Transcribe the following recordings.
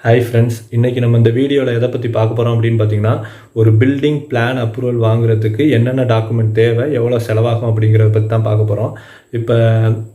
Hi friends இன்றைக்கி நம்ம இந்த வீடியோவில் எதை பற்றி பார்க்க போகிறோம் அப்படின்னு பார்த்தீங்கன்னா ஒரு பில்டிங் பிளான் அப்ரூவல் வாங்குறதுக்கு என்னென்ன டாக்குமெண்ட் தேவை எவ்வளோ செலவாகும் அப்படிங்கிறத பற்றி தான் பார்க்க போகிறோம் இப்போ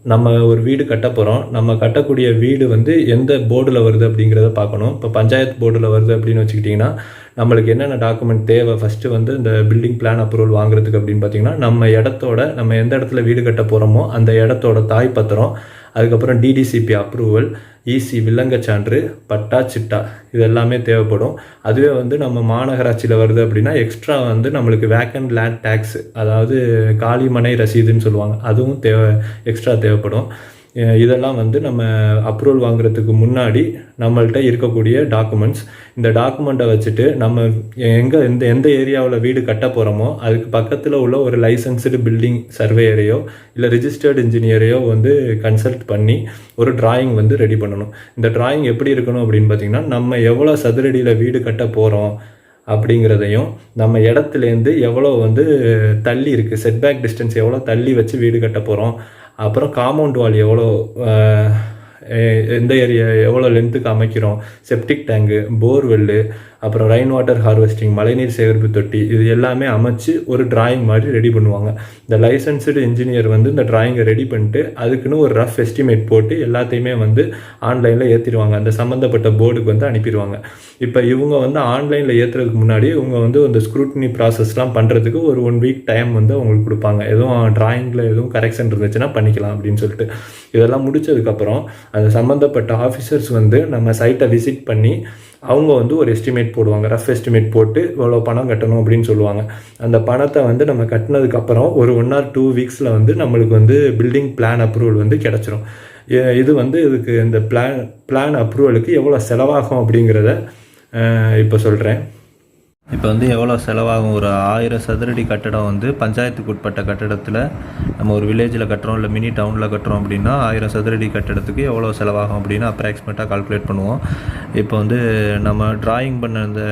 நம்ம ஒரு வீடு கட்ட போகிறோம் நம்ம கட்டக்கூடிய வீடு வந்து எந்த போர்டில் வருது அப்படிங்கிறத பார்க்கணும். இப்போ பஞ்சாயத்து போர்டில் வருது அப்படின்னு வச்சுக்கிட்டிங்கன்னா நம்மளுக்கு என்னென்ன டாக்குமெண்ட் தேவை ஃபஸ்ட்டு வந்து இந்த பில்டிங் பிளான் அப்ரூவல் வாங்குறதுக்கு அப்படின்னு பார்த்தீங்கன்னா நம்ம இடத்தோட நம்ம எந்த இடத்துல வீடு கட்ட போகிறோமோ அந்த இடத்தோட தாய் பத்திரம் அதுக்கப்புறம் டிடிசிபி அப்ரூவல் இசி வில்லங்க சான்று பட்டா சிட்டா இது எல்லாமே தேவைப்படும். அதுவே வந்து நம்ம மாநகராட்சியில் வருது அப்படின்னா எக்ஸ்ட்ரா வந்து நம்மளுக்கு வேக்கண்ட் லேண்ட் டேக்ஸ் அதாவது காலிமனை ரசீதுன்னு சொல்லுவாங்க. அதுவும் தேவை எக்ஸ்ட்ரா தேவைப்படும். இதெல்லாம் வந்து நம்ம அப்ரூவல் வாங்குறதுக்கு முன்னாடி நம்மள்கிட்ட இருக்கக்கூடிய டாக்குமெண்ட்ஸ் இந்த டாக்குமெண்ட்டை வச்சுட்டு நம்ம எங்கே எந்த எந்த ஏரியாவில் வீடு கட்ட போகிறோமோ அதுக்கு பக்கத்தில் உள்ள ஒரு லைசன்ஸ்டு பில்டிங் சர்வேயரையோ இல்லை ரிஜிஸ்டர்டு இன்ஜினியரையோ வந்து கன்சல்ட் பண்ணி ஒரு டிராயிங் வந்து ரெடி பண்ணணும். இந்த டிராயிங் எப்படி இருக்கணும் அப்படின்னு பார்த்தீங்கன்னா நம்ம எவ்வளோ சதுரடியில் வீடு கட்ட போகிறோம் அப்படிங்கிறதையும் நம்ம இடத்துலேருந்து எவ்வளோ வந்து தள்ளி இருக்குது செட்பேக் டிஸ்டன்ஸ் எவ்வளோ தள்ளி வச்சு வீடு கட்ட போகிறோம் அப்புறம் காம்பவுண்ட் வால் எவ்வளோ எந்த ஏரியா எவ்வளோ லென்த்துக்கு அமைக்கிறோம்? செப்டிக் டேங்கு போர்வெல்லு அப்புறம் ரெயின் வாட்டர் ஹார்வெஸ்டிங் மழைநீர் சேகரிப்பு தொட்டி இது எல்லாமே அமைச்சு ஒரு டிராயிங் மாதிரி ரெடி பண்ணுவாங்க. இந்த லைசன்ஸ்டு இன்ஜினியர் வந்து இந்த டிராயிங்கை ரெடி பண்ணிட்டு அதுக்குன்னு ஒரு ரஃப் எஸ்டிமேட் போட்டு எல்லாத்தையுமே வந்து ஆன்லைனில் ஏற்றிடுவாங்க அந்த சம்மந்தப்பட்ட போர்டுக்கு வந்து அனுப்பிடுவாங்க. இப்போ இவங்க வந்து ஆன்லைனில் ஏற்றுறதுக்கு முன்னாடி இவங்க வந்து அந்த ஸ்க்ரூட்னி ப்ராசஸ்லாம் பண்ணுறதுக்கு ஒரு ஒன் வீக் டைம் வந்து அவங்களுக்கு கொடுப்பாங்க. எதுவும் டிராயிங்கில் எதுவும் கரெக்ஷன் இருந்துச்சுன்னா பண்ணிக்கலாம் அப்படின்னு சொல்லிட்டு. இதெல்லாம் முடிச்சதுக்கப்புறம் அந்த சம்மந்தப்பட்ட ஆஃபீஸர்ஸ் வந்து நம்ம சைட்டை விசிட் பண்ணி அவங்க வந்து ஒரு எஸ்டிமேட் போடுவாங்க. ரஃப் எஸ்டிமேட் போட்டு இவ்வளோ பணம் கட்டணும் அப்படின்னு சொல்லுவாங்க. அந்த பணத்தை வந்து நம்ம கட்டினதுக்கப்புறம் ஒரு ஒன் ஆர் டூ வீக்ஸில் வந்து நம்மளுக்கு வந்து பில்டிங் பிளான் அப்ரூவல் வந்து கிடச்சிரும். இது வந்து இதுக்கு இந்த பிளான் பிளான் அப்ரூவலுக்கு எவ்வளோ செலவாகும் அப்படிங்கிறத இப்போ சொல்கிறேன் இப்போ வந்து எவ்வளோ செலவாகும்? ஒரு ஆயிரம் சதுரடி கட்டடம் வந்து பஞ்சாயத்துக்கு உட்பட்ட கட்டடத்தில் நம்ம ஒரு வில்லேஜில் கட்டுறோம் இல்லை மினி டவுனில் கட்டுறோம் அப்படின்னா ஆயிரம் சதுரடி கட்டடத்துக்கு எவ்வளோ செலவாகும் அப்படின்னு அப்ராக்சிமேட்டாக கால்குலேட் பண்ணுவோம். இப்போ வந்து நம்ம டிராயிங் பண்ண அந்த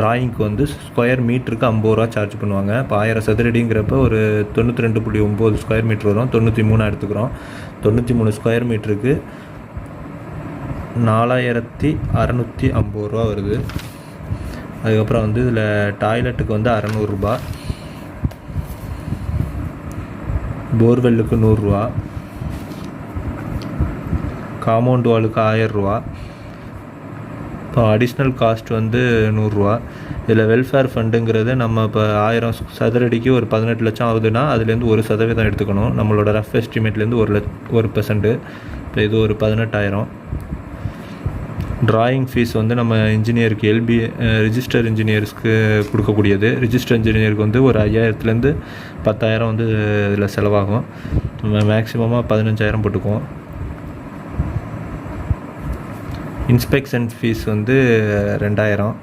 டிராயிங்க்கு வந்து ஸ்கொயர் மீட்டருக்கு ஐம்பது ரூபா சார்ஜ் பண்ணுவாங்க. இப்போ ஆயிரம் சதுரடிங்கிறப்ப ஒரு தொண்ணூற்றி ரெண்டு புள்ளி ஒம்பது ஸ்கொயர் மீட்ரு வரும். தொண்ணூற்றி மூணு எடுத்துக்கிறோம். தொண்ணூற்றி மூணு ஸ்கொயர் மீட்டருக்கு நாலாயிரத்தி அறநூற்றி ஐம்பது ரூபா வருது. அதுக்கப்புறம் வந்து இதில் டாய்லெட்டுக்கு வந்து அறநூறுரூபா போர்வெல்லுக்கு நூறுரூவா. காம்பவுண்ட் வாலுக்கு ஆயரூவா இப்போ அடிஷ்னல் காஸ்ட் வந்து நூறுரூவா. இதில் வெல்ஃபேர் ஃபண்டுங்கிறது நம்ம இப்போ ஆயிரம் சதுரடிக்கு ஒரு பதினெட்டு லட்சம் ஆகுதுன்னா அதுலேருந்து ஒரு சதவீதம் எடுத்துக்கணும். நம்மளோட ரஃப் எஸ்டிமேட்லேருந்து ஒரு லட்ச ஒரு பெர்சன்ட்டு இப்போ இது ஒரு பதினெட்டாயிரம். டிராயிங் ஃபீஸ் வந்து நம்ம இன்ஜினியருக்கு எல்பி ரிஜிஸ்டர் இன்ஜினியர்ஸ்க்கு கொடுக்கக்கூடியது. ரிஜிஸ்டர் இன்ஜினியருக்கு வந்து ஒரு ஐயாயிரத்துலேருந்து பத்தாயிரம் வந்து இதில் செலவாகும். நம்ம மேக்ஸிமமாக பதினஞ்சாயிரம் போட்டுக்குவோம். இன்ஸ்பெக்ஷன் ஃபீஸ் வந்து ரெண்டாயிரம்.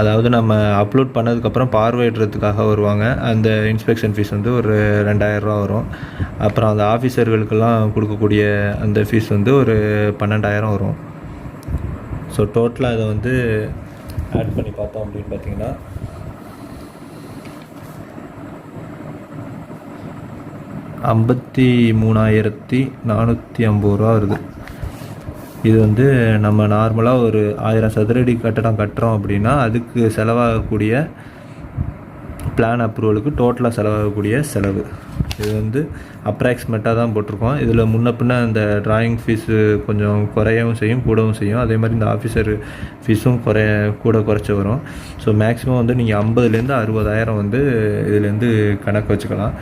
அதாவது நம்ம அப்லோட் பண்ணதுக்கப்புறம் பார்வையிடுறதுக்காக வருவாங்க. அந்த இன்ஸ்பெக்ஷன் ஃபீஸ் வந்து ஒரு ரெண்டாயிரரூவா வரும். அப்புறம் அந்த ஆஃபீஸர்களுக்கெல்லாம் கொடுக்கக்கூடிய அந்த ஃபீஸ் வந்து ஒரு பன்னெண்டாயிரம் வரும். ஸோ டோட்டலாக இதை வந்து ஆட் பண்ணி பார்த்தோம் அப்படின்னு பார்த்தீங்கன்னா ஐம்பத்தி மூணாயிரத்தி நானூற்றி ஐம்பது ரூபா வருது. இது வந்து நம்ம நார்மலாக ஒரு ஆயிரம் சதுரடி கட்டடம் கட்டுறோம் அப்படின்னா அதுக்கு செலவாகக்கூடிய பிளான் அப்ரூவலுக்கு டோட்டலாக செலவாகக்கூடிய செலவு. இது வந்து அப்ராக்சிமேட்டாக தான் போட்டிருக்கோம். இதில் முன்ன பின்ன அந்த டிராயிங் ஃபீஸு கொஞ்சம் குறையவும் செய்யும் கூடவும் செய்யும். அதே மாதிரி இந்த ஆஃபீஸர் ஃபீஸும் குறைய கூட குறைச்சி வரும். ஸோ மேக்ஸிமம் வந்து நீங்கள் ஐம்பதுலேருந்து அறுபதாயிரம் வந்து இதுலேருந்து கணக்கு வச்சுக்கலாம்.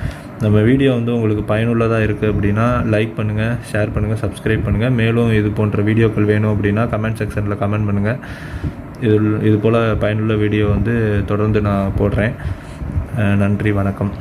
நம்ம வீடியோ வந்து உங்களுக்கு பயனுள்ளதாக இருக்குது அப்படின்னா லைக் பண்ணுங்கள் ஷேர் பண்ணுங்கள் சப்ஸ்கிரைப் பண்ணுங்கள் மேலும் இது போன்ற வீடியோக்கள் வேணும் அப்படின்னா கமெண்ட் செக்ஷனில் கமெண்ட் பண்ணுங்கள் இது இது போல் பயனுள்ள வீடியோ வந்து தொடர்ந்து நான் போடுறேன். நன்றி வணக்கம்.